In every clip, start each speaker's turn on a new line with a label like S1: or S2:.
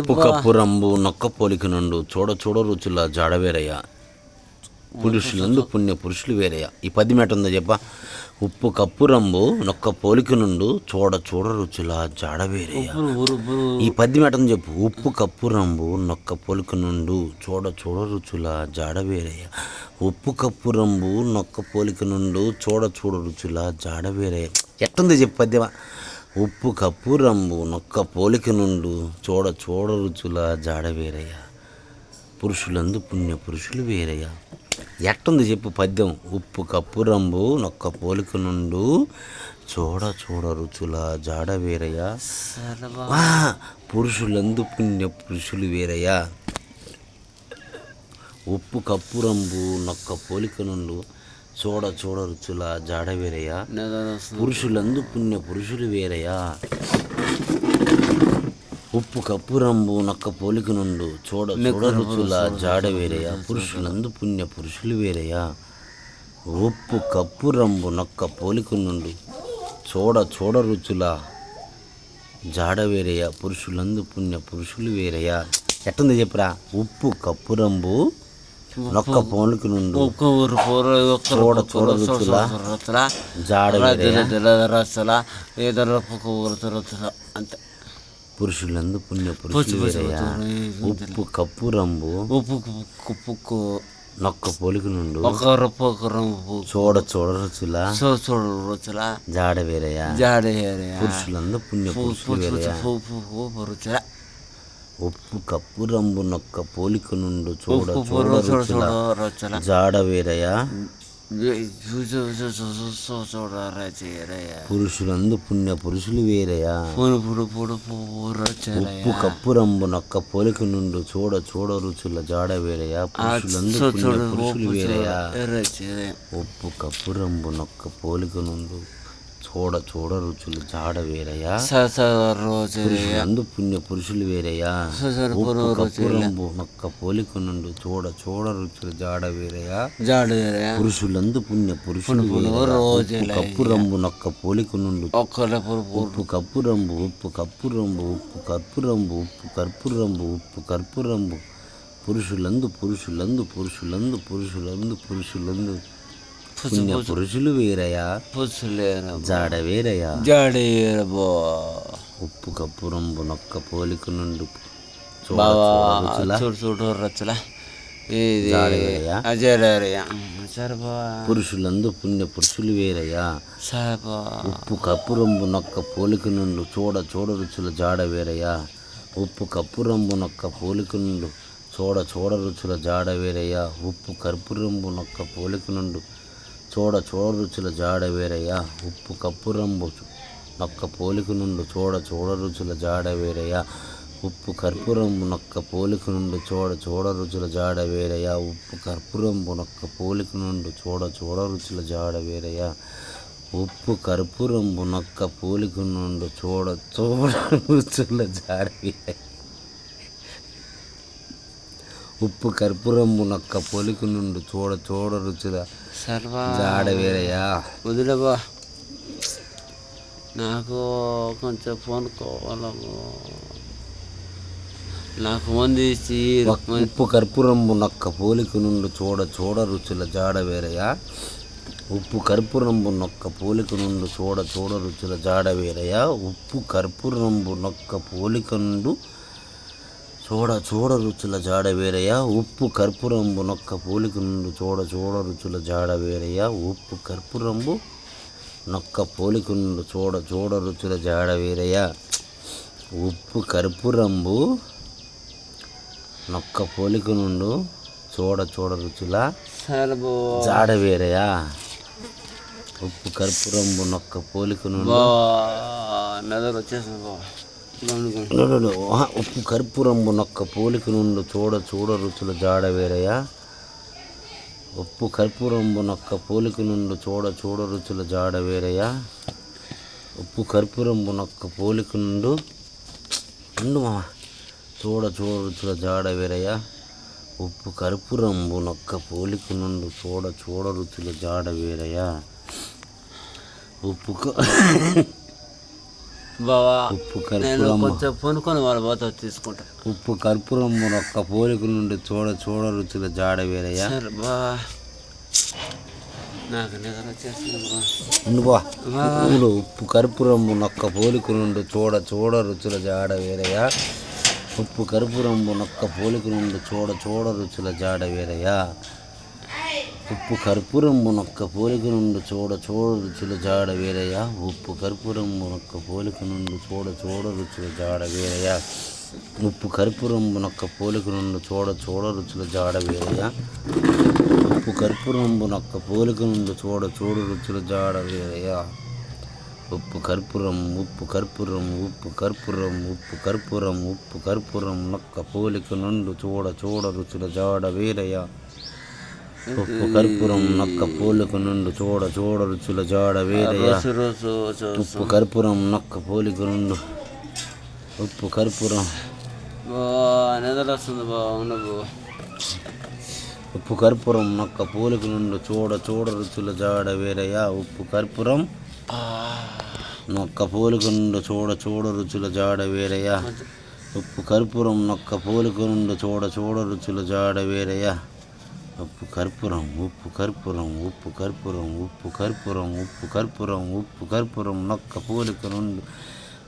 S1: ఉప్పు కప్పు రంబు నొక్క పోలిక నుండు చూడ చూడ రుచుల జాడవేరయ్య. పురుషులందు పుణ్య పురుషులు వేరయ్య. ఈ పది మాట ఉందా చెప్ప? ఉప్పు కప్పు రంబు నొక్క పోలిక నుండు చూడ చూడ రుచుల జాడవేరయ్య.
S2: బురు బురు
S1: ఈ పద్యం ఎటని చెప్పు? ఉప్పు కప్పు రంబు నొక్క పొలుకు నుండు చూడ చూడ రుచుల జాడవేరయ్య. ఉప్పు కప్పు రంబు నొక్క పోలిక నుండు చూడ చూడ రుచుల జాడవేరయ్య. ఎట్టుంది చెప్పు పద్యమా? ఉప్పు కప్పు రంబు నొక్క పోలిక నుండు చూడ చూడ రుచుల జాడవేరయ్య పురుషులందు పుణ్య పురుషులు వేరయ్య. ఎట్టుంది చెప్పు పద్యం? ఉప్పు కప్పు రంబు నొక్క పోలిక నుండు చూడ చూడ రుచుల జాడ వేరయ్య. పురుషులందు పుణ్య పురుషులు వేరయ్యా. ఉప్పు కప్పు రంబు నొక్క పోలిక నుండు చూడ చూడ రుచుల జాడ వేరయ్యా. పురుషులందు పుణ్య పురుషులు వేరయ్యా. ఉప్పు కప్పు రంబు నొక్క పోలిక నుండు చూడ చూడ రుచుల జాడ వేరయ్యా. పురుషులందు పుణ్య పురుషులు వేరయ్యా. ఉప్పు కప్పు రంబు నొక్క పోలిక నుండు చూడ చూడ రుచుల జాడ వేరయ్యా. పురుషులందు పుణ్య పురుషులు వేరయ్యా. ఎట్టుంది చెప్పురా? ఉప్పు కప్పు రంబు నొక్క పోలిక నుండు
S2: ఒక్క ఊరు పూర ఒక్క
S1: చూడ చూడ రుచుల
S2: రతుల
S1: జాడ వేరయ్యా
S2: రసల ఏదో ఒక్క ఊరు రతుల అంతే.
S1: పురుషులందు పుణ్య పురుషులు వేరయ్యా. ఉప్పు కప్పు రంబు
S2: ఉప్పు ఉప్పు
S1: నొక్క పోలిక నుండు
S2: ఒక రప్పు ఒక రంపు
S1: చూడ చూడ రుచుల
S2: సో చూడు రుచుల.
S1: జాడ వేరయ్యా.
S2: జాడే
S1: పురుషులందు పుణ్య పురుషులు వేరయ్యా. ఉప్పు కప్పు రంబు నొక్క పోలిక నుండు చూడ రుచుల జాడ
S2: చూడరయ్య
S1: పురుషులందు పుణ్య పురుషులు
S2: పురచరయ్య
S1: ఉప్పు కప్పు రంబు నొక్క పోలిక నుండు చూడ చూడ రుచుల జాడ వేరయ్యా. పురుషులందు పుణ్య పురుషులు వేరయ్యా. ఉప్పు కప్పు రంబు నొక్క పోలిక నుండు చూడ చూడ రుచులు జాడ వేరయ్యా
S2: రోజు
S1: పురుషులందు పుణ్య పురుషులు వేరయ్యా ఉప్పు కప్పు రంబు నొక్క పోలిక నుండు చూడ చూడ రుచులు జాడ వేరయ్యా
S2: జాడేరయ్య
S1: పురుషులందు పుణ్య పురుషులు వేరయ్యా ఉప్పు కప్పు రంబు నొక్క పోలిక నుండు
S2: ఒక్కల పురుపు
S1: ఉప్పు కప్పు రంబు ఉప్పు కప్పు రంబు ఉప్పు కర్పు రంబు ఉప్పు కర్పు రంబు ఉప్పు కర్పు రంబు పురుషులందు పురుషులందు పురుషులందు పురుషులందు పురుషులందు పుణ్య పురుషులు
S2: పుసులేర
S1: జాడ వేరయ్యా
S2: జాడేర బో.
S1: ఉప్పు కప్పు రంబు నొక్క పోలిక నుండి చూడ చూడ
S2: ఇది సరిపో
S1: పురుషులందు పుణ్య పురుషులు వేరయ్యా ఉప్పు కప్పు రంబు నొక్క పోలిక నుండు చూడ చూడ రుచుల జాడ వేరయ్యా ఉప్పు కప్పు రంబు నొక్క పోలిక నుండు చూడ చూడ రుచుల జాడ వేరయ్యా ఉప్పు కర్పు రంబు నొక్క పోలిక నుండు చూడ చూడ రుచుల జాడ వేరయ్యా. ఉప్పు కర్పూరంబు నొక్క పోలిక నుండి చూడ చూడ రుచుల జాడ వేరయ్యా. ఉప్పు కర్పూరంబు నొక్క పోలిక నుండి చూడ చూడ రుచుల జాడ వేరయ్యా. ఉప్పు కర్పూరంబు నొక్క పోలిక నుండి చూడ చూడ రుచుల జాడ వేరయ్యా. ఉప్పు కర్పూరంబు నొక్క పోలిక నుండి చూడ చూడ రుచుల జాడ వేరయ్యా. ఉప్పు కర్పూరంబు నొక్క పోలిక నుండి చూడ చూడ రుచుల
S2: సర్వ
S1: జాడ వేరయ్యా.
S2: వదిలేబా నాకు కొంచెం ఫోన్ కావాలి నాకు మంది
S1: ఉప్పు కర్పూరంబు నొక్క పోలిక నుండి చూడ చూడ రుచుల జాడ వేరయ్యా. ఉప్పు కర్పూరంబు నొక్క పోలిక నుండి చూడ చూడ రుచుల జాడ వేరయ్యా. ఉప్పు కర్పూరంబు నొక్క పోలిక నుండి చూడ చూడ రుచుల జాడ వేరయ్యా. ఉప్పు కర్పూరంబు నొక్క పోలిక నుండి చూడ చూడ రుచుల జాడ వేరయ్యా. ఉప్పు కర్పూరంబు నొక్క పోలిక నుండి చూడ చూడ రుచుల జాడ వేరయ్యా. ఉప్పు కర్పూరంబు నొక్క పోలిక నుండు చూడ చూడ రుచుల జాడ వేరయ్యా. ఉప్పు కర్పూరంబు నొక్క పోలిక నుండి
S2: వచ్చేసింది
S1: ఉప్పు కర్పూరంబు నొక్క పోలిక నుండి చూడ చూడ రుచుల జాడ వేరయ్యా. ఉప్పు కర్పూరంబు నొక్క పోలిక నుండి చూడ చూడ రుచుల జాడ వేరయ్యా. ఉప్పు కర్పూరంబు నొక్క పోలిక నుండు ఉండు మా చూడ చూడ రుచుల జాడ వేరయ్యా. ఉప్పు కర్పూరంబు నొక్క పోలిక నుండి చూడ చూడ రుచుల జాడ వేరయ్యా. ఉప్పు
S2: బావా
S1: ఉప్పు
S2: నేను
S1: కర్పూరం
S2: కొంచెం పొనుకొని వాళ్ళ పోతా తీసుకుంటా.
S1: ఉప్పు కర్పూరం నొక్క పోలిక నుండి చూడ చూడ రుచుల జాడ వేరయ్యా.
S2: సరే బావా. నాకు నిద్ర వచ్చేస్తుంది బావా.
S1: ఉండుబా ఉప్పులు ఉప్పు కర్పూరంబు నొక్క పోలిక నుండి చూడ చూడ రుచుల జాడ వేరయ్యా. ఉప్పు కర్పూరంబు నొక్క పోలిక నుండి చూడ చూడ రుచుల జాడ వేరయ్యా. ఉప్పు కర్పూరంబు నొక్క పోలిక నుండి చూడ చూడ రుచుల జాడ వేరయ్యా ఉప్పు కర్పూరంబు నొక్క పోలిక నుండి చూడ చూడ రుచుల జాడ వేరయ్యా ఉప్పు కర్పూరంబు నొక్క పోలిక నుండి చూడ చూడ రుచుల జాడ వేరయ్యా ఉప్పు కర్పూరంబు నొక్క పోలిక నుండి చూడ చూడు రుచుల జాడ వేరయ్యా ఉప్పు కర్పూరం ఉప్పు కర్పూరం ఉప్పు కర్పూరం ఉప్పు కర్పూరం ఉప్పు కర్పూరం నొక్క పోలిక నుండి చూడ చూడ రుచుల జాడ వేరయ్యా ఉప్పు కర్పూరం నొక్క పోలిక నుండి చూడ చూడ రుచుల జాడ వేరయ్యా ఉప్పు కర్పూరం నొక్క పోలిక నుండి. ఉప్పు కర్పూరం. ఉప్పు కర్పూరం నొక్క పోలిక నుండి చూడ చూడ రుచుల జాడ వేరయ్యా ఉప్పు కర్పూరం నొక్క పోలిక నుండి చూడ చూడ రుచుల జాడ వేరయ్యా ఉప్పు కర్పూరం నొక్క పోలిక నుండి చూడ చూడ రుచుల జాడ వేరయ్యా ఉప్పు కర్పూరం ఉప్పు కర్పూరం ఉప్పు కర్పూరం ఉప్పు కర్పూరం ఉప్పు కర్పూరం ఉప్పు కర్పూరం నొక్క పోలిక నుండి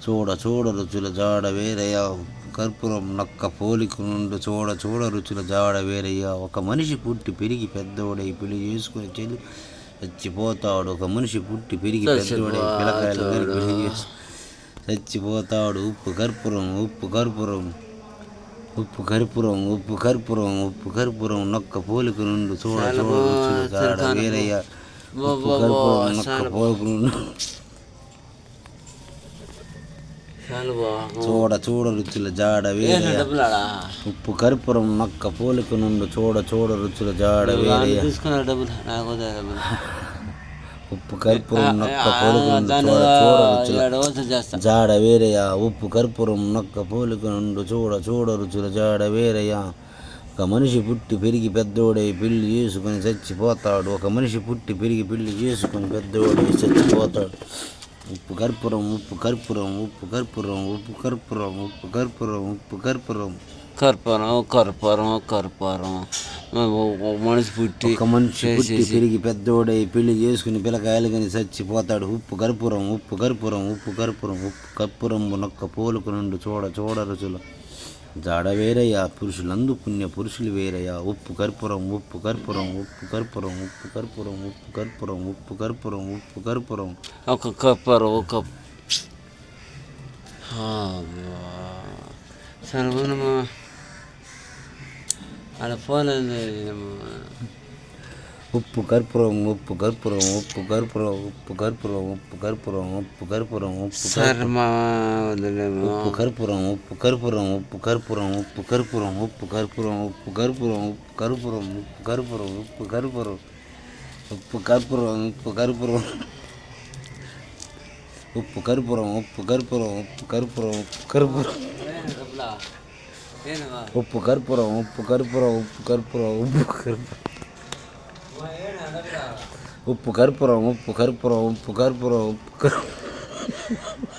S1: చూడ చూడ రుచుల జాడ వేరయ్యా ఉప్పు కర్పూరం నొక్క పోలిక నుండి చూడ చూడ రుచుల జాడ వేరయ్యా ఒక మనిషి పుట్టి పెరిగి పెద్దోడై పెళ్ళి చేసుకుని చెల్లి చచ్చిపోతాడు ఒక మనిషి పుట్టి పెరిగి పెద్దోడై పిల్లకాయలు కానీ పెళ్ళి చేసి చచ్చిపోతాడు ఉప్పు కర్పూరం ఉప్పు కర్పూరం ఉప్పు కర్పూరం ఉప్పు కర్పూరం ఉప్పు కర్పూరం నొక్క పోలిక నుండి చూడ చూడ రుచుల జాడ వేరయ్యా. ఉప్పు కర్పూరం నొక్క పోలిక నుండి చూడ చూడ రుచుల జాడ వేరయ్యా. ఉప్పు కర్పూరం నొక్క పోలిక నుండి చూడ చూడ రుచుల జాడ వేరయ్యా.
S2: తీసుకున్నా డబ్బులు నాకు డబ్బులు.
S1: ఉప్పు కర్పూరం నొక్క జాడ వేరయ్యా ఉప్పు కర్పూరం నొక్క పోలిక నుండి చూడ చూడ రుచుల. జాడ వేరయ్యా ఒక మనిషి పుట్టి పెరిగి పెద్దోడై పెళ్ళి చేసుకుని చచ్చిపోతాడు. ఒక మనిషి పుట్టి పెరిగి పెళ్ళి చేసుకుని పెద్దోడై చచ్చిపోతాడు. ఉప్పు కర్పూరం ఉప్పు కర్పూరం ఉప్పు కర్పూరం ఉప్పు కర్పూరం ఉప్పు కర్పూరం ఉప్పు కర్పూరం.
S2: కర్పూరం కర్పూరం కర్పూరం. మనిషి పుట్టి
S1: ఒక మనిషి పుట్టి పెరిగి పెద్దోడై పెళ్ళి చేసుకుని పిల్లకాయలు కానీ చచ్చిపోతాడు. ఉప్పు కర్పూరం ఉప్పు కర్పూరం ఉప్పు కర్పూరం ఉప్పు కర్పూరం నొక్క పోలుకు నుండి చూడ చూడ రుచుల. జాడ వేరయ్యా పురుషులందు పుణ్య పురుషులు వేరయ్యా. ఉప్పు కర్పూరం ఉప్పు కర్పూరం ఉప్పు కర్పూరం ఉప్పు కర్పూరం ఉప్పు కర్పూరం ఉప్పు కర్పూరం ఉప్పు కర్పూరం.
S2: ఒక కర్పూరం ఒక సరే అలా ఫోన్
S1: ఉప్పు కర్పూరం ఉప్పు కర్పూరం ఉప్పు కర్పూరం ఉప్పు కర్పూరం ఉప్పు కర్పూరం ఉప్పు కర్పూరం ఉప్పు
S2: సరే మా వదిలేమో
S1: ఉప్పు కర్పూరం ఉప్పు కర్పూరం ఉప్పు కర్పూరం ఉప్పు కర్పూరం ఉప్పు కర్పూరం ఉప్పు కర్పూరం ఉప్పు కర్పూరం ఉప్పు కర్పూరం ఉప్పు కర్పూరం ఉప్పు కర్పూరం ఉప్పు కర్పూరం ఉప్పు కర్పూరం ఉప్పు కర్పూరం ఉప్పు కర్పూరం ఉప్పు కర్పూరం ఉప్పు కర్పూరం ఉప్పు కర్పూరం ఉప్పు కర్పూరం ఉప్పు కర్పూరం ఉప్పు కర్పూరం ఉప్పు కర్పూరం ఉప్పు కర్పూరం ఉప్పు కర్పూరం